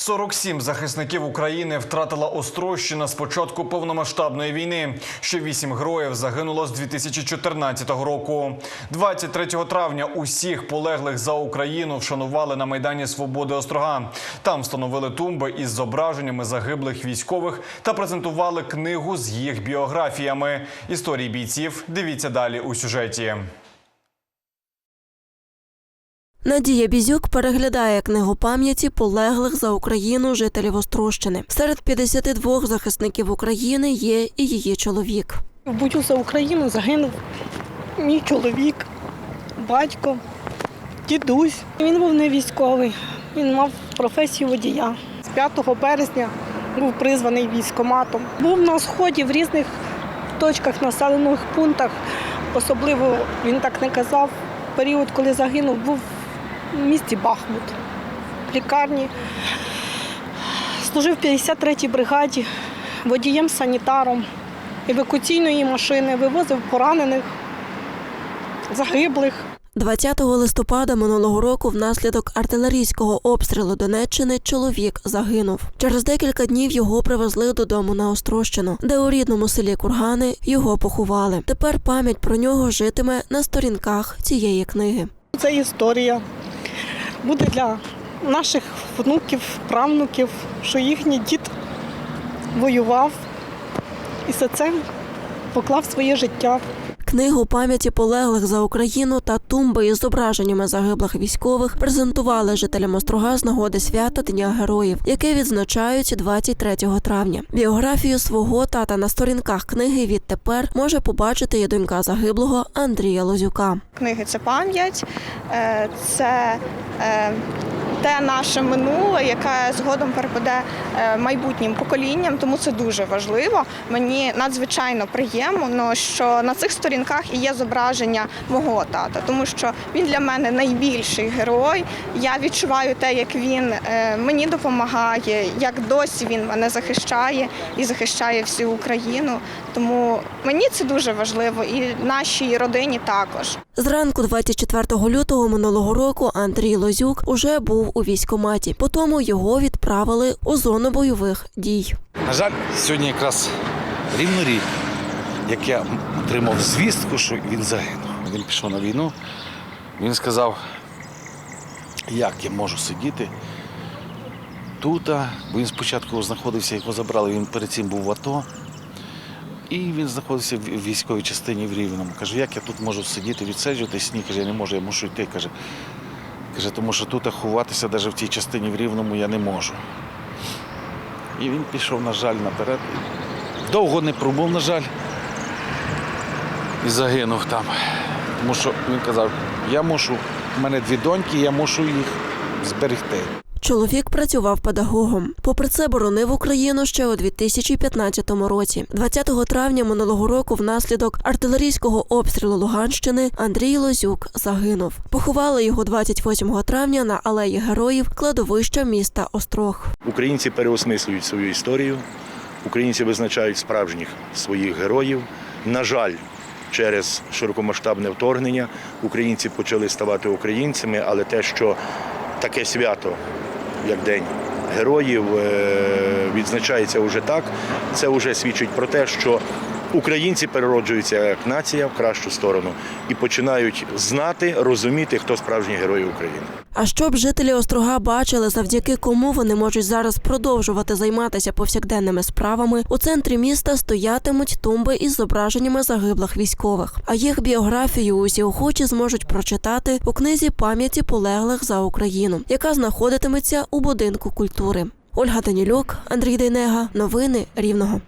47 захисників України втратила Острощина з початку повномасштабної війни. Ще вісім героїв загинуло з 2014 року. 23 травня усіх полеглих за Україну вшанували на майдані Свободи Острога. Там встановили тумби із зображеннями загиблих військових та презентували книгу з їх біографіями. Історії бійців дивіться далі у сюжеті. Надія Бізюк переглядає книгу пам'яті полеглих за Україну жителів Острощини. Серед 52 захисників України є і її чоловік. В бою за Україну загинув мій чоловік, батько, дідусь. Він був не військовий, він мав професію водія. З 5 березня був призваний військоматом. Був на сході в різних точках населених пунктах. Особливо він так не казав. Період, коли загинув, був в місті Бахмут, в лікарні. Служив в 53-й бригаді водієм-санітаром евакуаційної машини, вивозив поранених, загиблих. 20 листопада минулого року внаслідок артилерійського обстрілу Донеччини чоловік загинув. Через декілька днів його привезли додому на Острощину, де у рідному селі Кургани його поховали. Тепер пам'ять про нього житиме на сторінках цієї книги. Це історія буде для наших внуків, правнуків, що їхній дід воював і за це поклав своє життя. Книгу пам'яті полеглих за Україну та тумби із зображеннями загиблих військових презентували жителям Острога з нагоди свята Дня Героїв, яке відзначають 23 травня. Біографію свого тата на сторінках книги відтепер може побачити і донька загиблого Андрія Лозюка. Книги це пам'ять, е, це е, те наше минуле, яке згодом перепаде е, майбутнім поколінням, тому це дуже важливо. Мені надзвичайно приємно, що на цих сторінках і є зображення мого тата, тому що він для мене найбільший герой. Я відчуваю те, як він е, мені допомагає, як досі він мене захищає і захищає всю Україну. Тому мені це дуже важливо, і нашій родині також. Зранку 24 лютого минулого року Андрій Лозюк уже був у військкоматі. Потому його відправили у зону бойових дій. На жаль, сьогодні якраз рівно рік, як я отримав звістку, що він загинув. Він пішов на війну. Він сказав, як я можу сидіти тут. Бо він спочатку знаходився, його забрали, він перед цим був в АТО. І він знаходився в військовій частині в Рівному. Каже, як я тут можу сидіти, відсиджуватись? Ні, каже, я не можу, я мушу йти. Каже, каже тому що тут ховатися навіть в тій частині в Рівному я не можу. І він пішов, на жаль, наперед. Довго не пробув, на жаль. І загинув там. Тому що він казав, я мушу, в мене дві доньки, я мушу їх зберегти. Чоловік працював педагогом. Попри це, боронив Україну ще у 2015 році. 20 травня минулого року, внаслідок артилерійського обстрілу Луганщини, Андрій Лозюк загинув. Поховали його 28 травня на алеї героїв кладовища міста Острог. Українці переосмислюють свою історію, українці визначають справжніх своїх героїв. На жаль, через широкомасштабне вторгнення українці почали ставати українцями, але те, що таке свято, як День героїв, е, відзначається вже так, це вже свідчить про те, що українці перероджуються як нація в кращу сторону і починають знати, розуміти, хто справжні герої України. А щоб жителі острога бачили, завдяки кому вони можуть зараз продовжувати займатися повсякденними справами, у центрі міста стоятимуть тумби із зображеннями загиблих військових. А їх біографію усі охочі зможуть прочитати у книзі пам'яті полеглих за Україну, яка знаходитиметься у будинку культури. Ольга Данілюк, Андрій Дейнега. Новини Рівного.